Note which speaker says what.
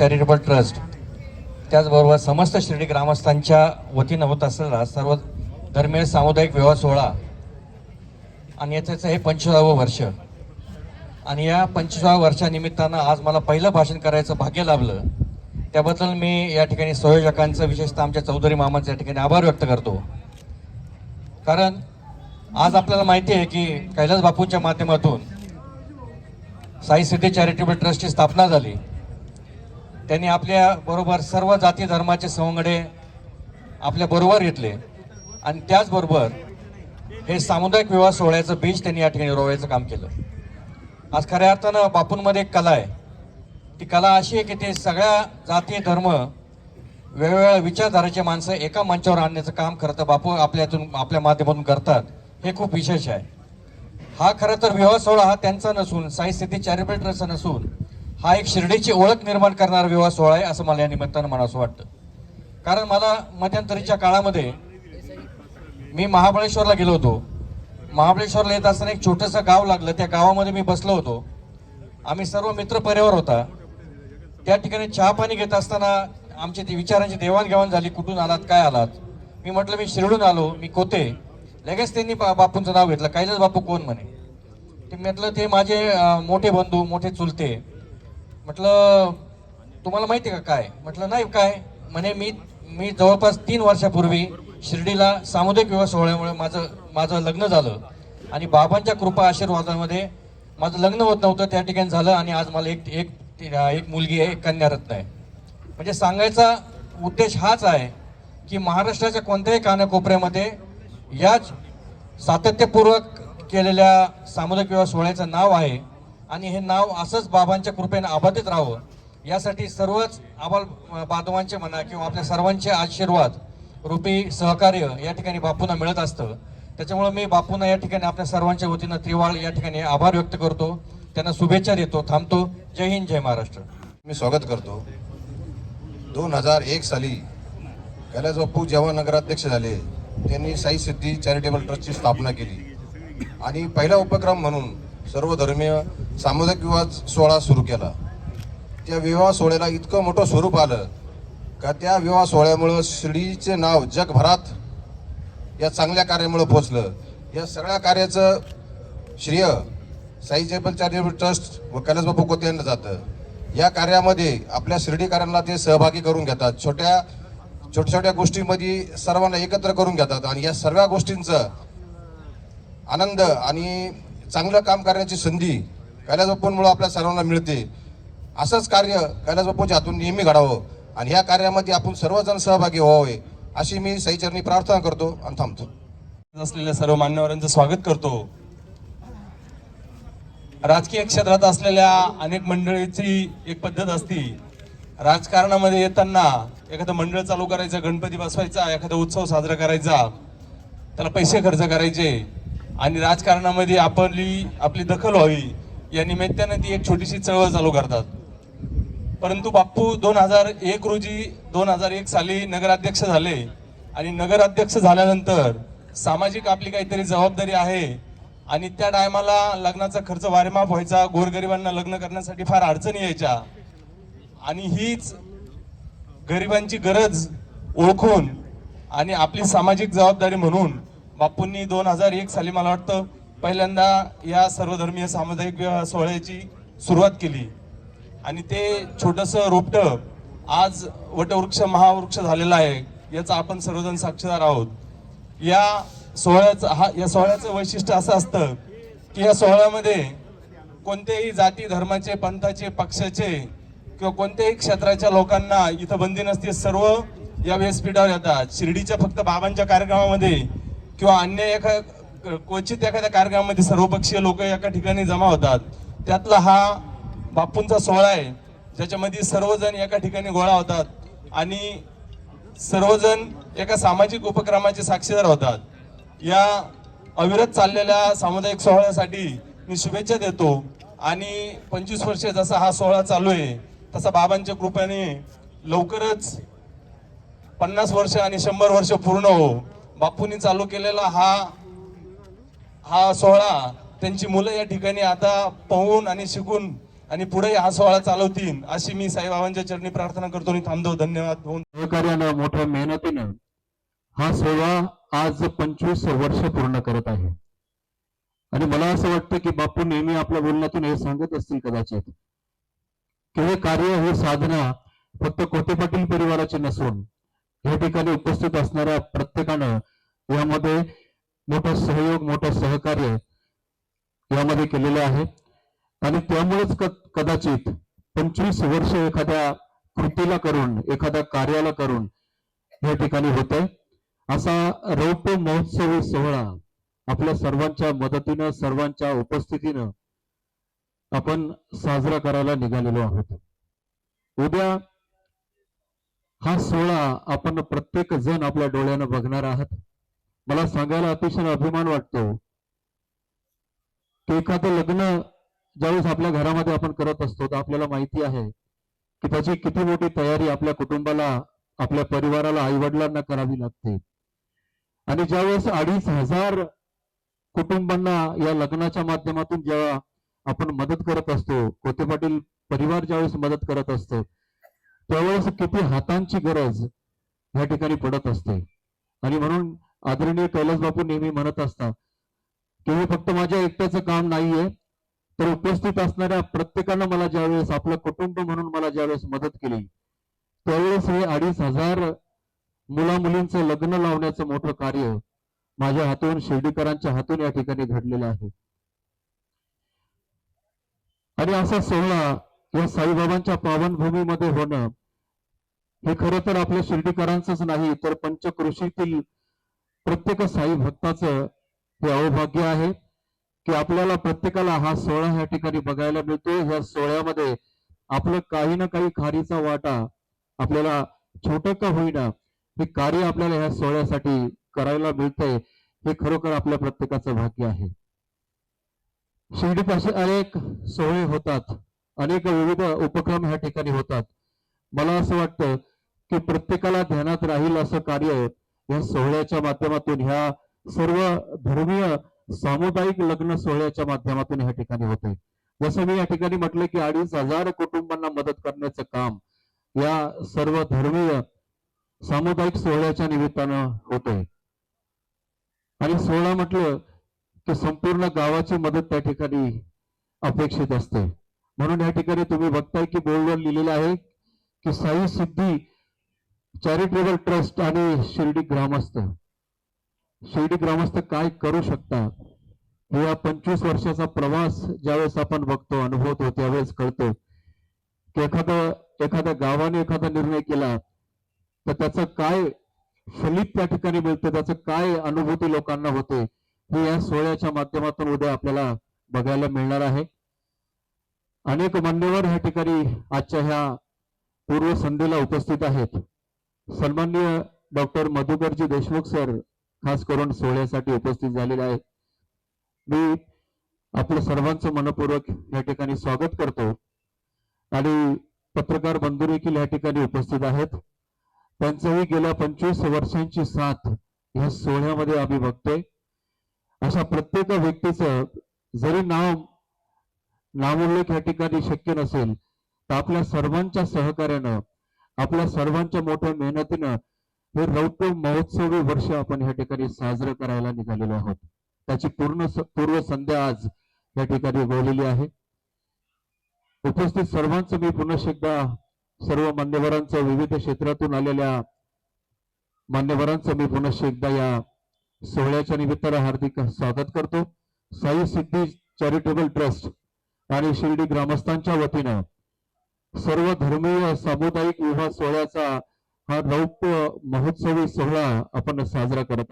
Speaker 1: Charitable trust त्याचबरोबर समस्त शिर्डी ग्रामस्थांच्या वतीनं होत असलेला सर्व धर्मीय सामुदायिक विवाह सोहळा आणि याचं हे पंचवीसावं वर्ष. आणि या पंचवीसाव्या वर्षानिमित्तानं आज मला पहिलं भाषण करायचं भाग्य लाभलं. त्याबद्दल मी या ठिकाणी संयोजकांचं विशेषतः आमच्या चौधरी मामांचं या ठिकाणी आभार व्यक्त करतो. कारण आज आपल्याला माहिती आहे की कैलास बापूंच्या माध्यमातून साई सिद्धी चॅरिटेबल ट्रस्टची स्थापना झाली. त्यांनी आपल्या बरोबर सर्व जाती धर्माचे सवंगडे आपल्या बरोबर घेतले. आणि त्याचबरोबर हे सामुदायिक विवाह सोहळ्याचं बीज त्यांनी या ठिकाणी रोवायचं काम केलं. आज खऱ्या अर्थानं बापूंमध्ये एक कला आहे. ती कला अशी आहे की ते सगळ्या जाती धर्म वेगवेगळ्या विचारधाराचे माणसं एका मंचावर आणण्याचं काम खरं तर बापू आपल्यातून आपल्या माध्यमातून करतात. हे खूप विशेष आहे. हा खरं तर विवाह सोहळा हा त्यांचा नसून साई चॅरिटेबल ट्रस्टचा नसून हा एक शिर्डीची ओळख निर्माण करणारा विवाह सोहळा आहे असं मला या निमित्तानं म्हणावं वाटतं. कारण मला मध्यंतरीच्या काळामध्ये मी महाबळेश्वरला गेलो होतो. महाबळेश्वरला येत असताना एक छोटंसं गाव लागलं. त्या गावामध्ये मी बसलो होतो. आम्ही सर्व मित्र परिवार होता. त्या ठिकाणी चहा पाणी घेत असताना आमची ती विचारांची देवाणघेवाण झाली. कुठून आलात? काय आलात? मी म्हटलं मी शिरडून आलो. मी कोते. लगेच त्यांनी बा- बापूंचं नाव घेतलं. कैलास बापू कोण म्हणे? ते म्हटलं ते माझे मोठे बंधू मोठे चुलते. म्हटलं तुम्हाला माहिती आहे का काय? म्हटलं नाही काय? म्हणे मी मी जवळपास तीन वर्षापूर्वी शिर्डीला सामुदायिक विवाह सोहळ्यामुळे माझं माझं लग्न झालं. आणि बाबांच्या कृपा आशीर्वादामध्ये माझं लग्न होत नव्हतं त्या ठिकाणी झालं आणि आज मला एक एक एक मुलगी आहे एक कन्यारत्न आहे. म्हणजे सांगायचा उद्देश हाच आहे की महाराष्ट्राच्या कोणत्याही कानाकोपऱ्यामध्ये याच सातत्यपूर्वक केलेल्या सामुदायिक विवाह सोहळ्याचं नाव आहे. आणि हे नाव असंच बाबांच्या कृपेने अबाधित राहावं. यासाठी सर्वच आबाल बांधवांचे म्हणा किंवा आपल्या सर्वांचे आशीर्वाद रूपी सहकार्य या ठिकाणी बापूंना मिळत असतं. त्याच्यामुळे मी बापूंना या ठिकाणी आपल्या सर्वांच्या वतीनं त्रिवाळ या ठिकाणी आभार व्यक्त करतो. त्यांना शुभेच्छा देतो थांबतो. जय हिंद जय महाराष्ट्र.
Speaker 2: मी स्वागत करतो. दोन हजार एक साली कैलास बापू जेव्हा नगराध्यक्ष झाले त्यांनी साई सिद्धी चॅरिटेबल ट्रस्टची स्थापना केली. आणि पहिला उपक्रम म्हणून सर्व धर्मीय सामुदायिक विवाह सोहळा सुरू केला. त्या विवाह सोहळ्याला इतकं मोठं स्वरूप आलं का त्या विवाह सोहळ्यामुळं शिर्डीचे नाव जगभरात या चांगल्या कार्यामुळं पोचलं. या सगळ्या कार्याचं श्रेय साई चॅरिटेबल चॅरिटेबल ट्रस्ट व कैलासबाबू कोते यांना जातं. या कार्यामध्ये आपल्या शिर्डीकरांना ते सहभागी करून घेतात. छोट्या छोट्या छोट्या गोष्टींमध्ये सर्वांना एकत्र करून घेतात आणि या सर्व गोष्टींचं आनंद आणि चांगलं काम करण्याची संधी कैलास बापूंमुळे आपल्या सर्वांना मिळते. असंच कार्य कैलास बापूच्या हातून नेहमी घडावं. आणि ह्या कार्यामध्ये आपण सर्वजण सहभागी व्हावे अशी मी सहीचरणी प्रार्थना करतो आणि थांबतो.
Speaker 3: असलेल्या सर्व मान्यवरांचं स्वागत करतो. राजकीय क्षेत्रात असलेल्या अनेक मंडळीची एक पद्धत असती. राजकारणामध्ये येताना एखादं मंडळ चालू करायचं गणपती बसवायचा एखादा उत्सव साजरा करायचा त्याला पैसे खर्च करायचे. आणि राजकारणामध्ये आपली आपली दखल व्हावी. या निमित्तानं ती एक छोटीशी चळवळ चालू करतात. परंतु बाप्पू दोन हजार एक रोजी दोन हजार एक साली नगराध्यक्ष झाले आणि नगराध्यक्ष झाल्यानंतर सामाजिक आपली काहीतरी जबाबदारी आहे आणि त्या टायमाला लग्नाचा खर्च वारेमाप व्हायचा गोरगरिबांना लग्न करण्यासाठी फार अडचणी यायच्या. आणि हीच गरिबांची गरज ओळखून आणि आपली सामाजिक जबाबदारी म्हणून बापूंनी दोन हजार एक साली मला वाटतं पहिल्यांदा या सर्वधर्मीय सामुदायिक विवाह सोहळ्याची सुरुवात केली. आणि ते छोटंसं रोपटं आज वटवृक्ष महावृक्ष झालेला आहे याचा आपण सर्वजण साक्षीदार आहोत. या सोहळ्याचं हा या सोहळ्याचं वैशिष्ट्य असं असतं की या सोहळ्यामध्ये कोणत्याही जाती धर्माचे पंथाचे पक्षाचे किंवा कोणत्याही क्षेत्राच्या लोकांना इथं बंदी नसते सर्व या व्यासपीठावर येतात. शिर्डीच्या फक्त बाबांच्या कार्यक्रमामध्ये किंवा अन्य एका क्वचित एखाद्या कार्यक्रमामध्ये सर्वपक्षीय लोक एका ठिकाणी जमा होतात. त्यातला हा बापूंचा सोहळा आहे ज्याच्यामध्ये सर्वजण एका ठिकाणी गोळा होतात आणि सर्वजण एका सामाजिक उपक्रमाचे साक्षीदार होतात. या अविरत चाललेल्या सामुदायिक सोहळ्यासाठी मी शुभेच्छा देतो आणि पंचवीस वर्ष जसा हा सोहळा चालू आहे तसा बाबांच्या कृपेने लवकरच पन्नास वर्ष आणि शंभर वर्ष पूर्ण हो. बापूंनी चालू केलेला हा हा सोहळा त्यांची मुलं या ठिकाणी आता पाहून आणि शिकून आणि पुढे हा सोहळा चालवतील अशी मी साईबाबांच्या चरणी प्रार्थना करतो आणि थांबतो. धन्यवाद.
Speaker 4: सहकार्यानं मोठ्या मेहनतीनं हा सोहळा आज पंचवीस वर्ष पूर्ण करत आहे. आणि मला असं वाटतं की बापू नेहमी आपल्या बोलण्यातून हे सांगत असतील कदाचित. की हे कार्य हे साधना फक्त कोटे पाटील परिवाराची नसून या ठिकाणी उपस्थित असणाऱ्या प्रत्येकानं यामध्ये मोठा सहयोग मोठं सहकार्य यामध्ये केलेलं आहे. आणि त्यामुळेच कदाचित पंचवीस वर्ष एखाद्या कृतीला करून एखाद्या कार्याला करून या ठिकाणी होते असा रौप्य महोत्सवी सोहळा आपल्या सर्वांच्या मदतीनं सर्वांच्या उपस्थितीनं आपण साजरा करायला निघालेलो आहोत. उद्या हा सोहळा आपण प्रत्येक जण आपल्या डोळ्यानं बघणार आहात. मला सांगायला अतिशय अभिमान वाटतो की एखादं लग्न ज्यावेळेस आपल्या घरामध्ये आपण करत असतो तर आपल्याला माहिती आहे की त्याची किती मोठी तयारी आपल्या कुटुंबाला आपल्या परिवाराला आई वडिलांना करावी लागते. आणि ज्यावेळेस अडीच हजार कुटुंबांना या लग्नाच्या माध्यमातून जेव्हा आपण मदत करत असतो कोते पाटील परिवार ज्यावेळेस मदत करत असतो त्यावेळेस किती हातांची गरज या ठिकाणी पडत असते. आणि म्हणून आदरणीय कैलास बापू नेहमी म्हणत असतात की हे फक्त माझ्या एकट्याचं काम नाहीये तर उपस्थित असणाऱ्या प्रत्येकानं मला ज्यावेळेस आपलं कुटुंब म्हणून मला ज्यावेळेस मदत केली त्यावेळेस हे अडीच हजार मुला मुलींचं लग्न लावण्याचं मोठं कार्य माझ्या हातून शिर्डीकरांच्या हातून या ठिकाणी घडलेलं आहे. आणि असा सोहळा या साईबाबांच्या पावनभूमीमध्ये होणं हे खरं तर आपल्या शिर्डीकरांचंच नाही तर पंचकृषीतील प्रत्येक साई भक्ताचं हे अवभाग्य आहे की आपल्याला प्रत्येकाला हा सोहळा या ठिकाणी बघायला मिळतो या सोहळ्यामध्ये आपलं काही ना काही खारीचा वाटा आपल्याला छोट का होईना हे कार्य आपल्याला ह्या सोहळ्यासाठी करायला मिळतंय हे खरोखर आपल्या प्रत्येकाचं भाग्य आहे. शिर्डीपाशी अनेक सोहळे होतात. अनेक विविध उपक्रम ह्या ठिकाणी होतात. मला असं वाटतं की प्रत्येकाला ध्यानात राहील असं कार्य या सोहळ्याच्या माध्यमातून ह्या सर्व धर्मीय सामुदायिक लग्न सोहळ्याच्या माध्यमातून या ठिकाणी होते जसं मी या ठिकाणी म्हटलं की अडीच हजार कुटुंबांना मदत करण्याचं काम या सर्व धर्मीय सामुदायिक सोहळ्याच्या निमित्तानं होतंय. आणि सोहळा म्हटलं की संपूर्ण गावाची मदत त्या ठिकाणी अपेक्षित असते. म्हणून या ठिकाणी तुम्ही बघताय की बोर्डवर लिहिलेलं आहे की साई सिद्धी चॅरिटेबल ट्रस्ट आणि शिर्डी ग्रामस्थ. शिर्डी ग्रामस्थ काय करू शकतात? हे या पंचवीस वर्षाचा प्रवास ज्यावेळेस आपण बघतो अनुभवतो त्यावेळेस कळतो. की एखादं एखाद्या गावाने एखादा निर्णय केला तर त्याचं काय फलित त्या ठिकाणी मिळतं त्याचं काय अनुभूती लोकांना होते हे या सोहळ्याच्या माध्यमातून उद्या आपल्याला बघायला मिळणार आहे. अनेक मान्यवर ह्या ठिकाणी आजच्या ह्या पूर्व उपस्थित आहेत. सन्माननीय डॉक्टर मधुकरजी देशमुख सर खास करून सोहळ्यासाठी उपस्थित झालेले आहेत. मी आपलं सर्वांचं मनपूर्वक या ठिकाणी स्वागत करतो. आणि पत्रकार बंधू देखील या ठिकाणी उपस्थित आहेत. त्यांचंही गेल्या पंचवीस वर्षांची साथ या सोहळ्यामध्ये आम्ही बघतोय. अशा प्रत्येक व्यक्तीचं जरी नाव नामोल्लेख या ठिकाणी शक्य नसेल तर आपल्या सर्वांच्या सहकार्यानं आपल्या सर्वांच्या मोठ्या मेहनतीनं हे रौप्य महोत्सवी वर्ष आपण या ठिकाणी साजरं करायला निघालेलो आहोत. त्याची पूर्ण पूर्व संध्या आज या ठिकाणी गोवलेली आहे. उपस्थित सर्वांचं मी पुनश्च एकदा सर्व मान्यवरांचं विविध क्षेत्रातून आलेल्या मान्यवरांचं मी पुनश्च एकदा या सोहळ्याच्या निमित्तानं हार्दिक स्वागत करतो. साई सिद्धी चॅरिटेबल ट्रस्ट आणि शिर्डी ग्रामस्थांच्या वतीनं सर्व धर्मीय सामुदायिक विवाह सोहळ्याचा हा रौप्य महोत्सवी सोहळा आपण साजरा करत